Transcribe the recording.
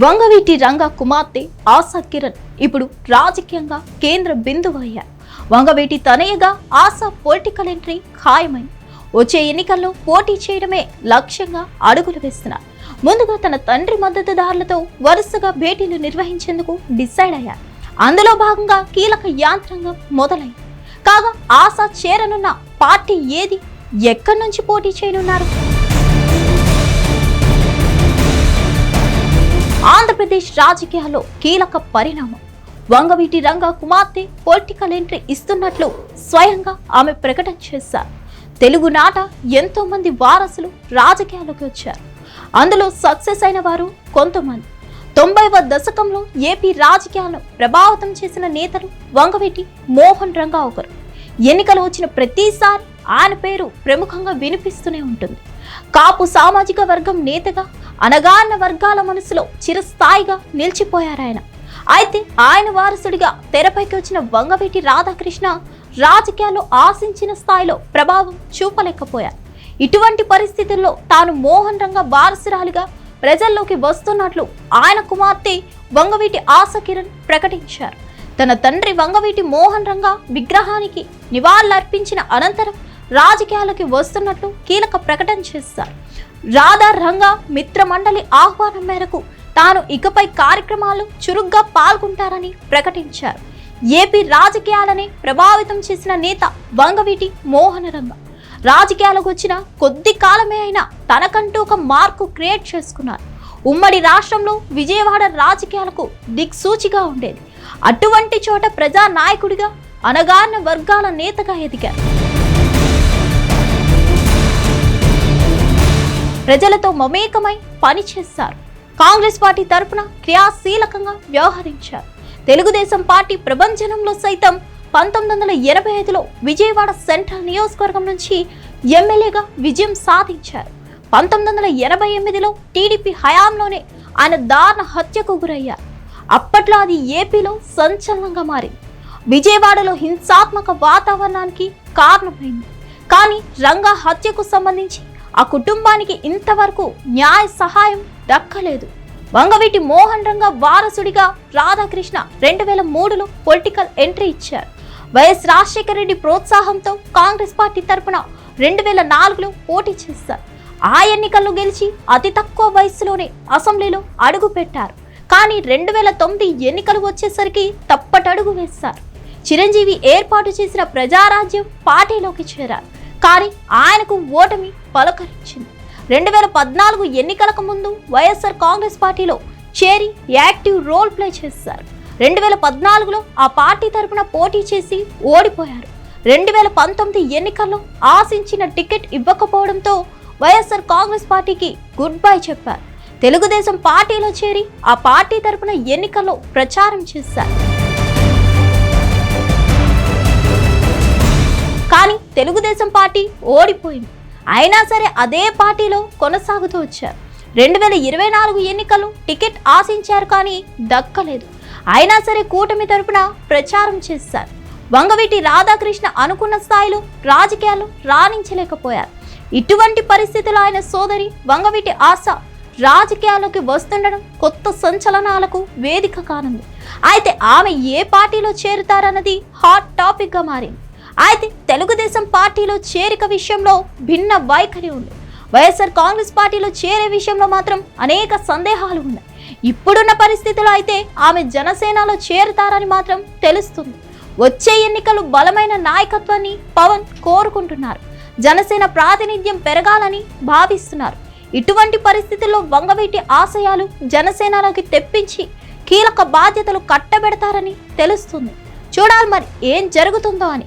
వంగవీటి రంగ కుమార్తె ఆశా కిరణ్ ఇప్పుడు రాజకీయంగా కేంద్ర బిందువు అయ్యారు వంగవీటి తనయగా ఆశా పొలిటికల్ ఎంట్రీ ఖాయమైంది. వచ్చే ఎన్నికల్లో పోటీ చేయడమే లక్ష్యంగా అడుగులు వేస్తున్నారు. ముందుగా తన తండ్రి మద్దతుదారులతో వరుసగా భేటీలు నిర్వహించేందుకు డిసైడ్ అయ్యారు. అందులో భాగంగా కీలక యాంత్రాంగం మొదలైంది. కాగా ఆశా చేరనున్న పార్టీ ఏది? ఎక్కడి నుంచి పోటీ చేయనున్నారు? ఆంధ్రప్రదేశ్ రాజకీయాల్లో కీలక పరిణామం. వంగవీటి రంగ కుమార్తె పొలిటికల్ ఎంట్రీ ఇస్తున్నట్లు స్వయంగా ఆమె ప్రకటన చేశారు. తెలుగు నాట ఎంతో మంది వారసులు రాజకీయాల్లోకి వచ్చారు. అందులో సక్సెస్ అయిన వారు కొంతమంది. తొంభైవ దశకంలో ఏపీ రాజకీయాలను ప్రభావితం చేసిన నేతలు వంగవీటి మోహన్ రంగా ఒకరు. ఎన్నికలు వచ్చిన ప్రతిసారి ఆయన పేరు ప్రముఖంగా వినిపిస్తూనే ఉంటుంది. కాపు సామాజిక వర్గం నేతగా అనగాన్న వర్గాల మనసులో చిరస్థాయిగా నిలిచిపోయారాయన. అయితే ఆయన వారసుడిగా తెరపైకి వచ్చిన వంగవీటి రాధాకృష్ణ రాజకీయాల్లో ఆశించిన స్థాయిలో ప్రభావం చూపలేకపోయారు. ఇటువంటి పరిస్థితుల్లో తాను మోహన్ రంగ వారసురాలిగా ప్రజల్లోకి వస్తున్నట్లు ఆయన కుమార్తె వంగవీటి ఆశకిరణ్ ప్రకటించారు. తన తండ్రి వంగవీటి మోహన్ రంగ విగ్రహానికి నివాళులర్పించిన అనంతరం రాజకీయాలకి వస్తున్నట్లు కీలక ప్రకటన చేశారు. రాధా రంగ మిత్ర మండలి ఆహ్వానం మేరకు తాను ఇకపై కార్యక్రమాలు చురుగ్గా పాల్గొంటారని ప్రకటించారు. ఏపీ రాజకీయాలని ప్రభావితం చేసిన నేత వంగవీటి మోహన రంగ. రాజకీయాలకు వచ్చిన కొద్ది కాలమే అయినా తనకంటూ ఒక మార్కు క్రియేట్ చేసుకున్నారు. ఉమ్మడి రాష్ట్రంలో విజయవాడ రాజకీయాలకు దిక్సూచిగా ఉండేది. అటువంటి చోట ప్రజా నాయకుడిగా అనగారిన వర్గాల నేతగా ఎదిగారు. ప్రజలతో మమేకమై పనిచేశారు. కాంగ్రెస్ పార్టీ తరపున క్రియాశీలకంగా వ్యవహరించారు. తెలుగుదేశం పార్టీ ప్రభంజనంలో సైతం పంతొమ్మిది వందల ఎనభై ఐదులో విజయవాడ సెంట్రల్ నియోజకవర్గం నుంచి ఎమ్మెల్యేగా విజయం సాధించారు. పంతొమ్మిది వందల ఎనభై ఎనిమిదిలో టీడీపీ హయాంలోనే ఆయన దారుణ హత్యకు గురయ్యారు. అప్పట్లో అది ఏపీలో సంచలనంగా మారింది. విజయవాడలో హింసాత్మక వాతావరణానికి కారణమైంది. కానీ రంగా హత్యకు సంబంధించి ఆ కుటుంబానికి ఇంతవరకు న్యాయ సహాయం దక్కలేదు. వంగవీటి మోహన్ రంగ వారసుడిగా రాధాకృష్ణ రెండు వేల మూడులో పొలిటికల్ ఎంట్రీ ఇచ్చారు. వైఎస్ రాజశేఖర రెడ్డి ప్రోత్సాహంతో కాంగ్రెస్ పార్టీ తరపున రెండు వేల నాలుగులో పోటీ చేశారు. ఆ ఎన్నికల్లో గెలిచి అతి తక్కువ వయసులోనే అసెంబ్లీలో అడుగు పెట్టారు. కానీ రెండు వేల తొమ్మిది ఎన్నికలు వచ్చేసరికి తప్పటడుగు వేశారు. చిరంజీవి ఏర్పాటు చేసిన ప్రజారాజ్యం పార్టీలోకి చేరారు. కానీ ఆయనకు ఓటమి పలకరించింది. రెండు వేల పద్నాలుగు ఎన్నికలకు ముందు వైఎస్ఆర్ కాంగ్రెస్ పార్టీలో చేరి యాక్టివ్ రోల్ ప్లే చేశారు. రెండు వేల పద్నాలుగులో ఆ పార్టీ తరపున పోటీ చేసి ఓడిపోయారు. రెండు వేల పంతొమ్మిది ఎన్నికల్లో ఆశించిన టికెట్ ఇవ్వకపోవడంతో వైఎస్ఆర్ కాంగ్రెస్ పార్టీకి గుడ్ బై చెప్పారు. తెలుగుదేశం పార్టీలో చేరి ఆ పార్టీ తరపున ఎన్నికల్లో ప్రచారం చేశారు. తెలుగుదేశం పార్టీ ఓడిపోయింది. అయినా సరే అదే పార్టీలో కొనసాగుతూ వచ్చారు. రెండు వేల ఇరవై నాలుగు ఎన్నికలు టికెట్ ఆశించారు కానీ దక్కలేదు. అయినా సరే కూటమి తరపున ప్రచారం చేశారు. వంగవీటి రాధాకృష్ణ అనుకున్న స్థాయిలో రాజకీయాలు రాణించలేకపోయారు. ఇటువంటి పరిస్థితుల్లో ఆయన సోదరి వంగవీటి ఆశ రాజకీయాల్లోకి వస్తుండడం కొత్త సంచలనాలకు వేదిక కానుంది. అయితే ఆమె ఏ పార్టీలో చేరుతారన్నది హాట్ టాపిక్గా మారింది. అయితే తెలుగుదేశం పార్టీలో చేరిక విషయంలో భిన్న వైఖరి ఉంది. వైఎస్ఆర్ కాంగ్రెస్ పార్టీలో చేరే విషయంలో మాత్రం అనేక సందేహాలు ఉన్నాయి. ఇప్పుడున్న పరిస్థితిలో అయితే ఆమె జనసేనలో చేరుతారని మాత్రం తెలుస్తుంది. వచ్చే ఎన్నికలు బలమైన నాయకత్వాన్ని పవన్ కోరుకుంటున్నారు. జనసేన ప్రాతినిధ్యం పెరగాలని భావిస్తున్నారు. ఇటువంటి పరిస్థితుల్లో వంగవీటి ఆశయాలు జనసేనలోకి తెప్పించి కీలక బాధ్యతలు కట్టబెడతారని తెలుస్తుంది. చూడాలి మరి ఏం జరుగుతుందో అని.